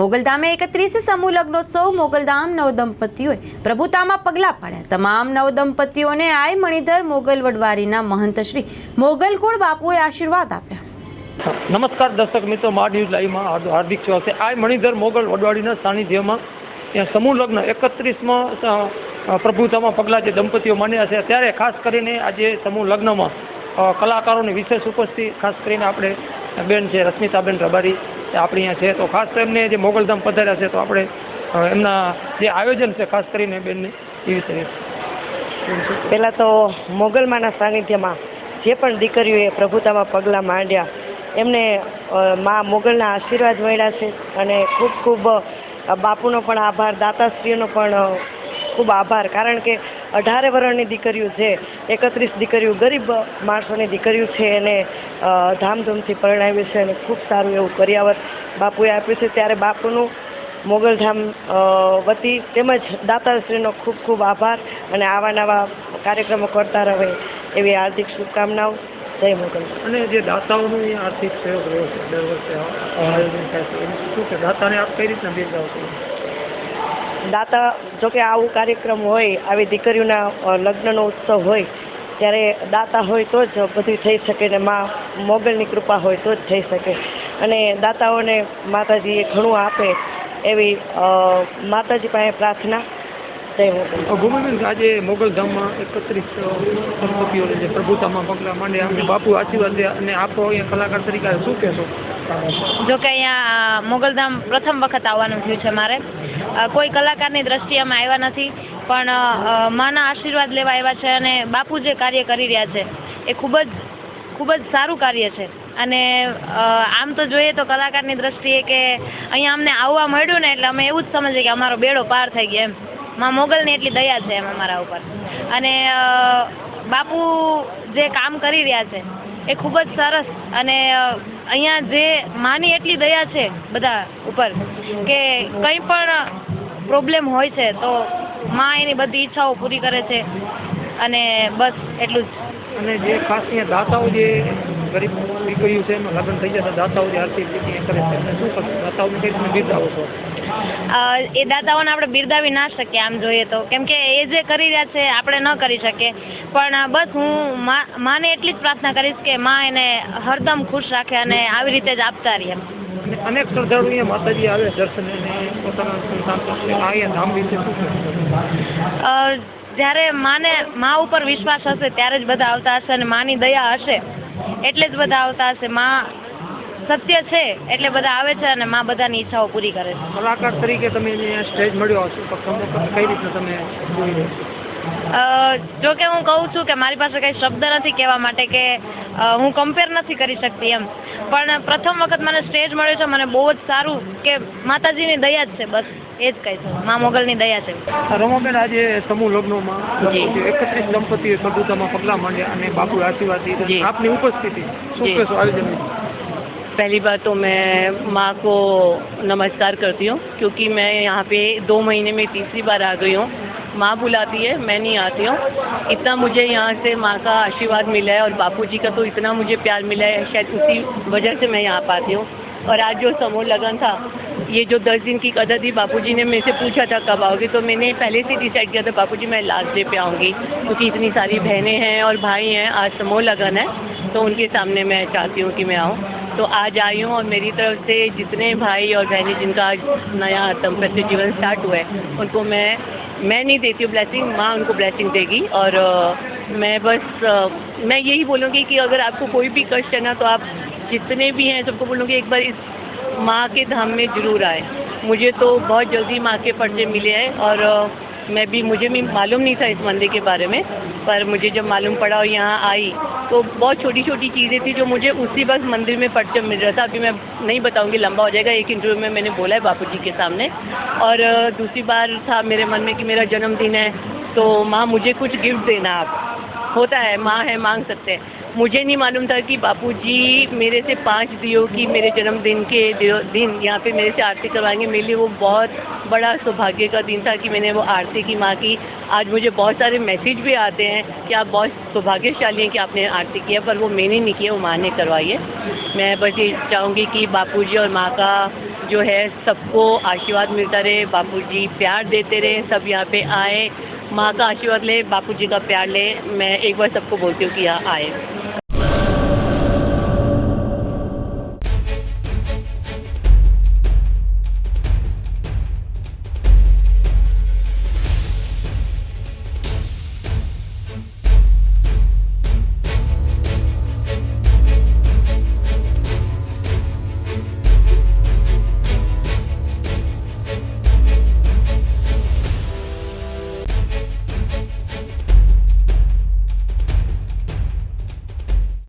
મોગલધામે એકત્રીસ સમૂહ લગ્નોત્સવ મોગલધામ નવદંપતિઓએ પ્રભુતામાં પગલાં પાડ્યા. તમામ નવદંપતિઓને આય મણિધર, મોગલ વડવારીના મહંત શ્રી મોગલકુળ બાપુએ આશીર્વાદ આપ્યા. નમસ્કાર દર્શક મિત્રો, મા ન્યૂઝ લાઈવમાં હાર્દિક સ્વાગત છે. આ મણિધર, મોગલ વડવાડીના સાનિધ્યમાં ત્યાં સમૂહ લગ્ન એકત્રીસમાં પ્રભુતામાં પગલાં જે દંપતીઓ માન્યા છે. ત્યારે ખાસ કરીને આજે સમૂહ લગ્નમાં કલાકારોની વિશેષ ઉપસ્થિતિ, ખાસ કરીને આપણે બેન છે રશ્મિતાબેન રબારી આપણી અહીંયા છે. તો ખાસ એમને જે મોગલધામ પધાર્યા છે, તો આપણે એમના જે આયોજન છે, ખાસ કરીને બેનને એ વિશે પહેલાં તો મોગલમાના સાનિધ્યમાં જે પણ દીકરીઓએ પ્રભુતામાં પગલાં માંડ્યા, એમને મા મોગલના આશીર્વાદ મળ્યા છે અને ખૂબ ખૂબ બાપુનો પણ આભાર દાતાશ્રીનો પણ ખૂબ આભાર. કારણ કે અઢારે વરણની દીકરીઓ છે, એકત્રીસ દીકરીઓ ગરીબ માણસોની દીકરીઓ છે એને ધામધૂમથી પરણાવ્યું છે અને ખૂબ સારું એવું કરિયાવર બાપુએ આપ્યું છે. ત્યારે બાપુનું મોગલધામ વતી તેમજ દાતાશ્રીનો ખૂબ ખૂબ આભાર અને આવા નવા કાર્યક્રમો કરતા રહે એવી હાર્દિક શુભકામનાઓ. જય મોગલ. અને જે દાતાઓનો આર્થિક સહયોગ રહ્યો છે, દર વર્ષે શું કે દાતાને આપ કઈ રીતના બિરદાવો દાતા જોકે આવું કાર્યક્રમ હોય આવી દીકરીઓના લગ્નનો ઉત્સવ હોય ત્યારે દાતા હોય તો જ બધું થઈ શકે ને માં મોગલની કૃપા હોય તો જ થઈ શકે. અને દાતાઓને માતાજીએ ઘણું આપે એવી માતાજી પાસે પ્રાર્થના. ભૂમિબેન આજે મોગલધામમાં એકત્રીસ દંપતીઓને જે પ્રભુતામાં પગલા માંડે અમને બાપુ આશીર્વાદ દે અને આપો અહીંયા કલાકાર તરીકે શું કહેશો? જો કે અહીંયા મોગલધામ પ્રથમ વખત આવવાનું થયું છે મારે. કોઈ કલાકારની દ્રષ્ટિએ અમે આવ્યા નથી, પણ માના આશીર્વાદ લેવા આવ્યા છે અને બાપુ જે કાર્ય કરી રહ્યા છે, એ ખૂબ જ ખૂબ જ સારું કાર્ય છે. અને આમ તો જોઈએ તો કલાકારની દ્રષ્ટિએ કે અહીંયા અમને આવવા મળ્યું ને એટલે અમે એવું જ સમજીએ કે અમારો બેડો પાર થઈ ગયો એમ. માં મોગલની એટલી દયા છે એમ અમારા ઉપર. અને બાપુ જે કામ કરી રહ્યા છે, એ ખૂબ જ સરસ. અને અહીંયા જે માની એટલી દયા છે બધા ઉપર કે કંઈ પણ પ્રોબ્લેમ હોય છે તો માં એની બધી ઈચ્છાઓ પૂરી કરે છે અને બસ એટલું જ. અને જે ખાસ અહીંયા દાતાઓ જે ગરીબ દીકરીઓ છે એમાં લગ્ન થઈ જતા દાતાઓ જે આર્થિક રીતે કરે છે. એમને શું કરશો? દાતાઓને કઈ તમે બિરદાવો છો? એ દાતાઓને આપણે બિરદાવી ના શકીએ આમ જોઈએ તો. કેમ કે એ જે કરી રહ્યા છે આપણે ન કરી શકીએ. પણ બસ હું માને એટલી જ પ્રાર્થના કરીશ કે માં એને હરદમ ખુશ રાખે અને આવી રીતે જ આપતા રહીએ અનેક શ્રદ્ધાળુ અહીંયા માતાજી આવે દર્શન પોતાના સંતાન આ અહીંયા ધામ વિશે શું જ્યારે માને મા ઉપર વિશ્વાસ હશે ત્યારે જ બધા આવતા હશે અને માની દયા હશે એટલે જ બધા આવતા હશે. મા સત્ય છે એટલે બધા આવે છે અને મા બધાની ઈચ્છાઓ પૂરી કરે છે. કલાકાર તરીકે તમે સ્ટેજ મળ્યો હશો તો કઈ રીતે તમે જો કે હું કહું છું કે મારી પાસે કંઈ શબ્દ નથી કહેવા માટે કે હું કમ્પેર નથી કરી શકતી એમ. પણ પ્રથમ વખત મને સ્ટેજ મળ્યો છે મને બહુ જ સારું કે માતાજીની દયા જ છે બસ એ જ કહીશું મા મોગલની દયા છે રમાબેન આજે સમૂહ લગ્નોમાં જી. એકત્રીસ દંપતીઓ પ્રભુતામાં પગલાં માંડ્યા અને બાપુ આશીર્વાદ જી. દીધા આપની ઉપસ્થિતિ શું જી. કહેશો આયોજન વિશે? पहली बात तो मैं माँ को नमस्कार करती हूँ क्योंकि मैं यहाँ पे दो महीने में तीसरी बार आ गई हूँ माँ बुलाती है, मैं नहीं आती हूँ। इतना मुझे यहाँ से माँ का आशीर्वाद मिला है और बापू जी का तो इतना मुझे प्यार मिला है, शायद उसी वजह से मैं यहाँ पाती हूँ। और आज जो समूह लगन था, ये जो दस दिन की कदर थी बापूजी ने मेरे से पूछा था, कब आओगे? तो मैंने पहले से डिसाइड किया था बापूजी मैं लास्ट डे पे आऊँगी, क्योंकि इतनी सारी बहनें हैं और भाई हैं, आज समूह लगन है तो उनके सामने मैं चाहती हूँ कि मैं आऊँ। तो आज आई हूँ और मेरी तरफ़ से जितने भाई और बहनें जिनका आज नया दाम्पत्य जीवन स्टार्ट हुआ है, उनको मैं मैं नहीं देती हूँ ब्लेसिंग माँ उनको ब्लेसिंग देगी और मैं बस मैं यही बोलूँगी कि अगर आपको कोई भी कष्ट है ना तो आप जितने भी हैं सबको बोलूँगी, एक बार इस माँ के धाम में ज़रूर आए। मुझे तो बहुत जल्दी माँ के पर्चे मिले हैं और मैं भी, मुझे भी मालूम नहीं था इस मंदिर के बारे में, पर मुझे जब मालूम पड़ा और यहाँ आई तो बहुत छोटी छोटी चीज़ें थी जो मुझे उसी वक्त मंदिर में परचम मिल रहा था। अभी मैं नहीं बताऊँगी, लंबा हो जाएगा, एक इंटरव्यू में मैंने बोला है बापू के सामने। और, दूसरी बार था मेरे मन में कि मेरा जन्मदिन है तो माँ मुझे कुछ गिफ्ट देना आप। होता है, माँ है, मांग सकते हैं। मुझे नहीं मालूम था कि बापूजी मेरे से पाँच दियो की मेरे जन्मदिन के दिन यहाँ पे मेरे से आरती करवाएँगे। मेरे लिए वो बहुत बड़ा सौभाग्य का दिन था कि मैंने वो आरती की, माँ की। आज मुझे बहुत सारे मैसेज भी आते हैं कि आप बहुत सौभाग्यशाली हैं कि आपने आरती किया पर वो मैंने नहीं किया वो माँ ने करवाई है। मैं बस ये चाहूँगी कि बापूजी और माँ का जो है, सबको आशीर्वाद मिलता रहे बापू प्यार देते रहे, सब यहाँ पे आए। माँ का आशीर्वाद ले बापू जी का प्यार ले मैं एक बार सबको बोलती हूँ कि यहाँ आए